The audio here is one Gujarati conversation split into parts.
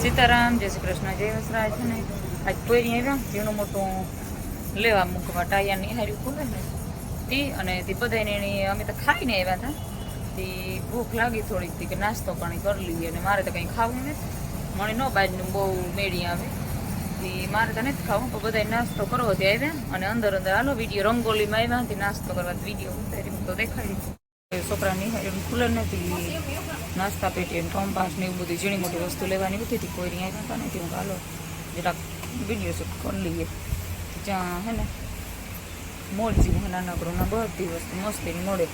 સીતારામ, જય શ્રી કૃષ્ણ, જય વસરાજ છે ને આજ પોયરી આવ્યા. ઝીણું મોટું લેવા મૂકવા ટાયા નિહાર્યું ખુલે ને. તી અને તે બધાને એની અમે તો ખાઈને આવ્યા હતા. તે ભૂખ લાગી થોડીક તી કે નાસ્તો પાણી કરી લઈએ અને મારે તો કંઈ ખાવું નથી. મને ન બાજનું બહુ મેળી આવે. તે મારે તો નથી ખાવું, પણ બધાએ નાસ્તો કરવો તે આવ્યા. અને અંદર અંદર હાલો વીડિયો રંગોલીમાં આવ્યા, તે નાસ્તો કરવા વીડિયો ઉતારી તો દેખાડી છોકરા એમ ખુલે નથી, નાસ્તા પેટી અને કંપાસ ને એવું બધું ઝીણી મોટી વસ્તુ લેવાની હતી હતી, કોઈ અહીંયા જતા નથી. હું હાલો, જરાક વીડિયો શૂટ કરી લઈએ. જ્યાં હે ને મોડ જેવું નાનકડું ના બધી વસ્તુ મસ્તી મળે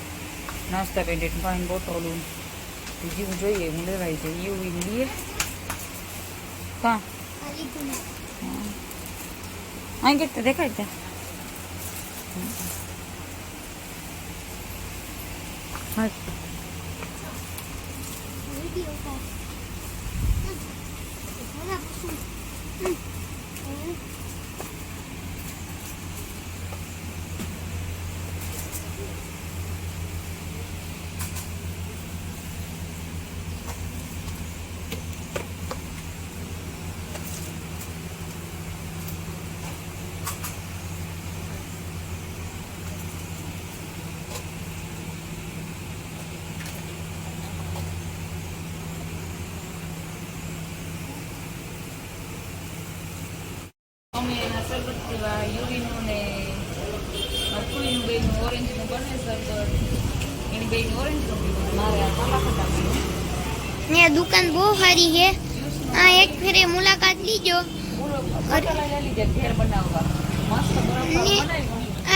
નાસ્તા પેટી પાણી બોટલું જેવું જોઈએ, હું લેવાય છે એવું લઈએ. કાં? અહીં કેટલા દેખાય ત્યાં? હા અમે પીવા યુરીનું ને ફૂલીનું બેનું ઓરેન્જનું બને શરબત એની બેનું ઓરેન્જનું પીવું. મારે આ કાલા ખટા પીવું. ને દુકાન બહુ સારી છે. આ એક ફેરે મુલાકાત લીજો.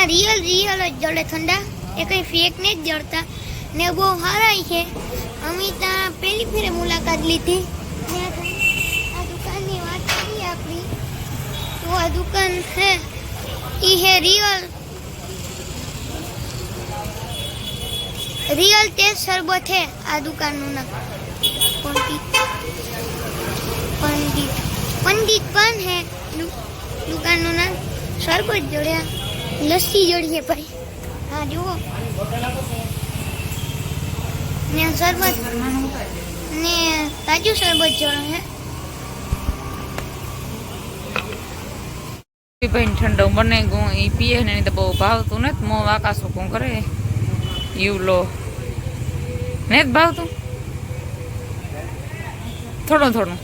આ રિયલ રિયલ જ જડે ઠંડા. એ કંઈ ફેક ને જ જળતા ને બહુ સારા છે. અમે ત્યાં પહેલી ફેરે મુલાકાત લીધી ને આ દુ- આ દુકાનની વાત કરીએ આપણી તો આ દુકાન છે એ છે રિયલ રિયલ ટેસ્ટ શરબત છે આ દુકાનનું નામ પંડિત પંડિત પંડિત પણ છે દુ- દુકાનનું નામ શરબત જોડ્યા લસ્સી જોડીએ ભાઈ હા જુઓ ને શરબત ને તાજું શરબત જોડે છે ભાઈ ઠંડો બને ગું એ પીએ ને એને તો બહુ ભાવતું નથી. મોં આકાશો કોણ કરે? યુલો ને જ ભાવતું? થોડું થોડું.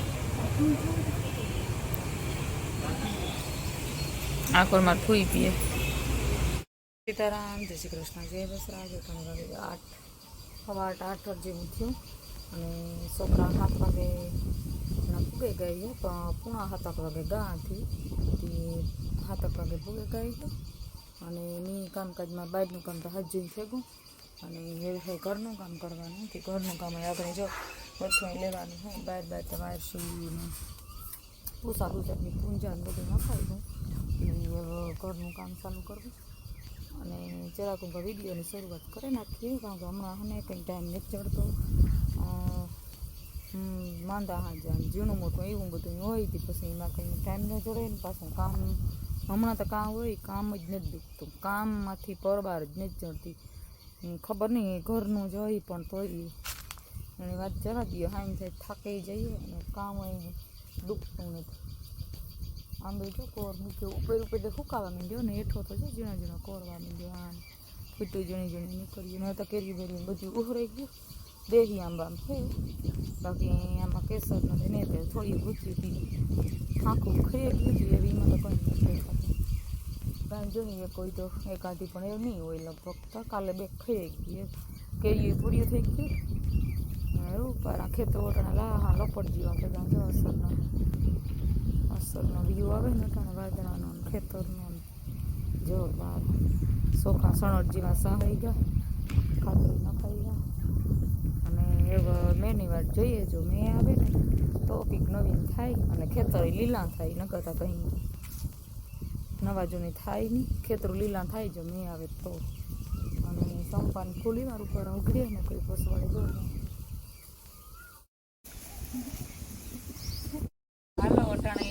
આખો માર ફૂઈ પીએ. સીતારામ, જય શ્રી કૃષ્ણ, જય બસરાજ આઠ સવા આઠ આઠ વાગે થયું અને છોકરા સાત વાગે ના પૂગે ગઈ હે પણ પૂણા સાતક વાગે ગાથી તે સાતક વાગે ભૂગે ગઈ તો અને એની કામકાજમાં બહારનું કામ તો જોઈને થેગું અને છે ઘરનું કામ કરવાનું કે ઘરનું કામ આપણે જો અહીં લેવાનું હોય બહાર બહાર તો વાયર સીને પૂસા પૂસાની પૂંજા ને બધું નખાઈ દઉં અને ઘરનું કામ ચાલુ કરવું અને જરાક હું વિડીયોની શરૂઆત કરી નાખીએ કારણ કે હમણાં હને કંઈ ટાઈમ નથી ચડતો હમ, માંદા હાજર આમ ઝીણું મોટું એવું બધું હોય તે પછી એમાં કંઈ ટાઈમ ન જોડે ને પાછું કામ હમણાં તો કામ હોય કામ જ નથી દુખતું કામમાંથી પરબાર જ નથી જડતી ખબર નહીં ઘરનું જ હોય પણ તોય એની વાત જરા દઈએ હાઈમ થાય થાકી જઈએ અને કામ હોય દુખતું નથી આંબે જો કોર મૂક્યો ઉપર ઉપર સુકાવા માંડ્યો ને હેઠો તો જો ઝીણા ઝીણા કોરવા માંડ્યો આમ ફૂટું ઝીણી ઝીણી નીકળ્યું ને તો કેરી બેરી બધું ઉહરાઈ ગયું દેહી આંબામાં થયું બાકી આમાં કેસર નથી ને તે થોડી ગુચી હતી. આખું ખાઈ ગયું એવી એમાં તો કંઈ નથી દેખાતું. કાંઈ જોઈએ કોઈ તો એકાદી પણ એવું નહીં હોય લગભગ તો કાલે બે ખાઈ ગઈ એમ. કેરી પૂરી થઈ ગઈ એવું પર આ ખેતર ઓટાણા લા હા લપટ જેવા બધા જો અસરનો અસરનો વ્યૂ આવે ને ત્યાં વાદળાનો ખેતરનો ને. જો બાર સોખા સણોટ જેવા સહાઈ ગયા ખાતર નખાઈ ગયા અને મેની વાત જોઈએ, જો મેં આવે ને તો કંઈક નવીન થાય અને ખેતર લીલા થાય ન કરતા કંઈ નવા જૂની થાય નહીં. ખેતર લીલા થાય, જો મેં આવે તો. અને સંપાન ખુલી મારું ઉપર ઉઘડીએ ને કોઈ પસવાડે જોઈએ હાલો, અટાણે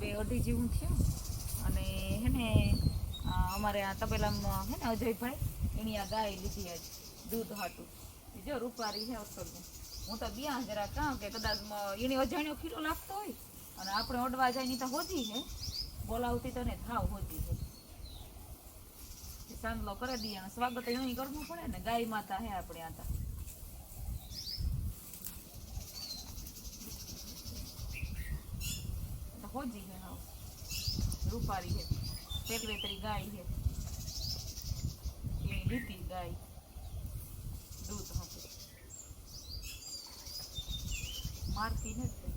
બે અઢી જેવું થયું. અને હે ને અમારે આ તબેલામાં હે ને અજયભાઈ, એની આ ગાય લીધી આજ દૂધ હાટું. જો રૂપારી છે અસરનું હું તો બિયા જરા કહું કે કદાચ એને અજાણ્યો ખીલો લાગતો હોય, અને આપણે ઓડવા જાય ની તો હોજી છે. બોલાવતી તો ને થાવ હોજી છે. એ સાંજલો કરી દઈએ અને સ્વાગત અહીં કરવું પડે ને, ગાય માતા હે આપણે આ તો. તો હોજી છે હાવ. રૂપારી છે પેકવેતરી ગાય છે એની લીટી ગાય. દૂધ હાથે મારતી નથી.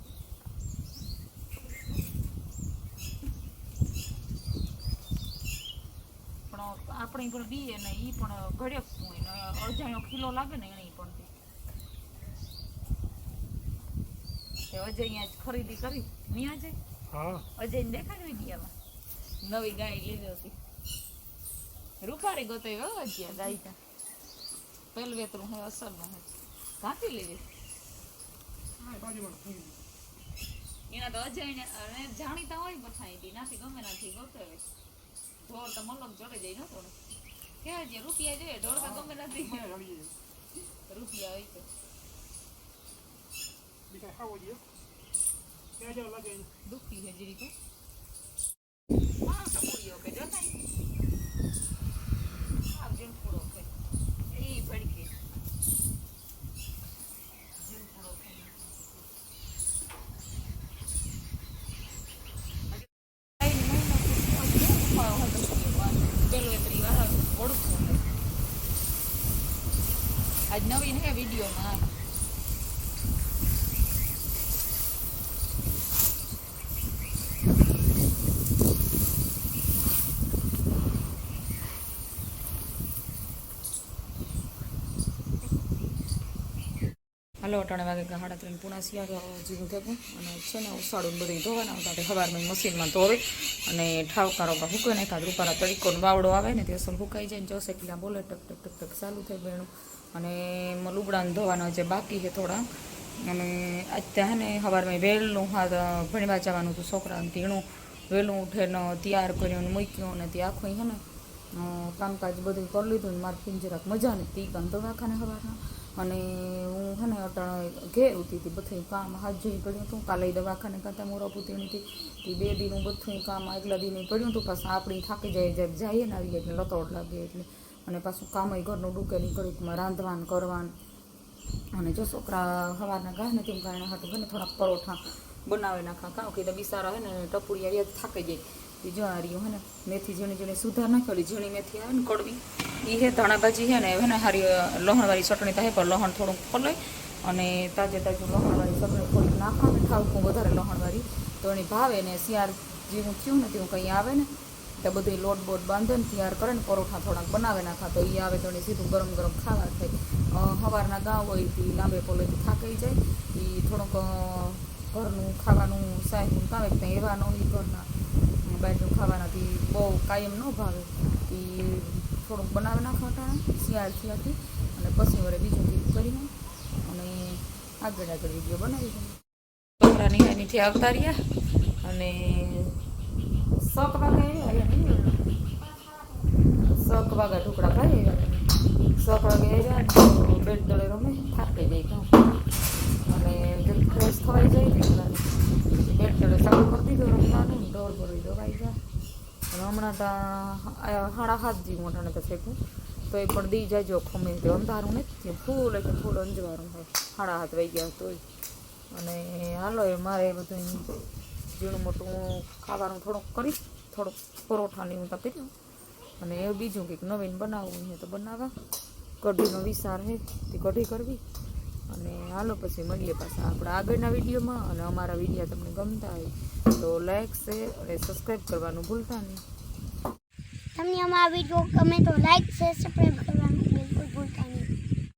પણ આપણે પણ દઈએ ને ઈ પણ ઘડેકતું હોય ને અજાણ્યો ખીલો લાગે ને એની પણ અજય અહીંયા જ ખરીદી કરી. નહીં અજય હા. અજય ને નવી ગાય લીધી હતી. રૂપારી ગોતો હો અજય ગાય પેલવેતરું પહેલું વેતરું હે. અસરનું કાપી લીધી. એના તો અજય અને જાણીતા હોય એથી નાથી ગમે નાથી ગોતો હવે ઢોર તો મલક જોડે જાય ન ને. કે જે રૂપિયા જોઈએ ઢોર તો ગમે નથી. રૂપિયા હોય તો. બીજા ખાવો જોઈએ. દુખી છે જીરી તો હા ટપુડીઓ કે જો કાંઈ આવ જીણફૂડો કે એ ભડકે જીણફૂડો કે આજ નવીન હે વિડીયોમાં. હાલો, અટાણે વાગે ગાડા ત્રણ પૂણા સિયા જીવું થતું અને છે ને ઉસાડું બધું ધોવાના આવતા સવારમાં મશીનમાં ધોવે અને ઠાવકારો હૂકે ને એકાદ રૂપારા તરીકોનો વાવડો આવે ને તે અસલ હુકાઈ જાય ને જશે આ બોલે ટક ટક ટક ટક ચાલુ થાય ગયું. અને લુગડાને ધોવાના જે બાકી છે થોડા. અને અત્યારે ને સવારમાં વહેલું હા ભણવા જવાનું હતું છોકરાને ધીણું. વહેલું ઉઠીને તૈયાર કર્યું મૂક્યું અને તે આખું હે ને કામકાજ બધું કરી લીધું ને મારે પિંજરાક જરાક મજા નથી કામ દવાખાને સવારના અને હું છે ને અટાણે ઘેર ઉતી હતી, બધું કામ હાથ જોઈ પડ્યું હતું. કાલે દવાખાને કરતા મોરા પૂતીની હતી. બે દીનું બધું કામ આગલા દિને પડ્યું હતું. પાછા આપણી થાકી જાય જાય જઈએ ને આવીએ એટલે લતોડ લાગે એટલે. અને પાછું કામય ઘરનું ડૂકે નીકળ્યું રાંધવાનું, કરવાનું. અને જો છોકરા સવારના ગાય ને તેમ કારણે હાટું ઘરે થોડાક પરોઠા બનાવી નાખા. કાં કે બિસારા હોય ને, ટપુડિયા રહ્યા થાકી જાય. એ આ રહ્યું હે ને, મેથી ઝીણી ઝીણી સુધાર નાખેલી ઝીણી મેથી આવે ને, કડવી. એ હે ધાણા ભાજી હે ને, હવે ને હારી લહણવાળી ચટણી થાય, પણ લહણ થોડુંક ખોલાય. અને તાજે તાજું લહણવાળી ચટણી થોડીક નાખા ને ઠાવકું વધારે લહણવાળી. તો એની ભાવે ને, શિયાળ જેવું થયું ને, તેવું કંઈ આવે ને તો બધું લોટ બોટ બાંધે ને તૈયાર કરે ને પરોઠા થોડાક બનાવે નાખા, તો એ આવે તો એને સીધું ગરમ ગરમ ખાવા થાય. સવારના ગાં હોય તે લાંબે પોલેથી થાકી જાય એ થોડુંક ઘરનું ખાવાનું સાહેબનું કાવે ત્યાં એવા ન હોય ઘરના. બહારનું ખાવાનાથી બહુ કાયમ ન ભાવે. એ થોડુંક બનાવી નાખવા ટાણે શિયાળથી હતી અને પછી વરે બીજું બીજું કરીને અને આગળ આગળ વીડિયો બનાવી દઉં. છોકરા નિહાળીથી આવતા રહ્યા, અને શોખ વાગે શોખ વાગા ખાઈ આવ્યા શોખ વાગે આવ્યા બેટ દળે રમે થાકી જાય કાં અને ફ્રેશ થવાઈ જાય ને એટલે બેટ દળે ચાલુ કરી દીધો, રમવાનું દોર ભરી દોરાઈ ગયા. અને હમણાં તો હાડા હાથ જેવું મોટાને તો ફેંકું તો એ પણ દી જાજો ખમે અંધારું નથી ફૂલ એટલે ફૂલ અંજવાળું હોય હાડા હાથ વહી ગયા તોય. અને હાલો એ મારે બધું ઝીણું મોટું ખાવાનું થોડુંક કરીશ. થોડુંક પરોઠાની હું તો કર્યું અને એ બીજું કંઈક નવીન બનાવવું છે તો બનાવવા. કઢીનો વિસાર છે, તે કઢી કરવી. અને હાલો પછી મળીએ પાછા આપણા આગળના વિડીયોમાં. અને અમારા વીડિયો તમને ગમતા હોય તો લાઈક શેર અને સબસ્ક્રાઈબ કરવાનું ભૂલતા નહીં. તમને અમારા વીડિયો ગમે તો લાઈક શેર સબસ્ક્રાઈબ કરવાનું.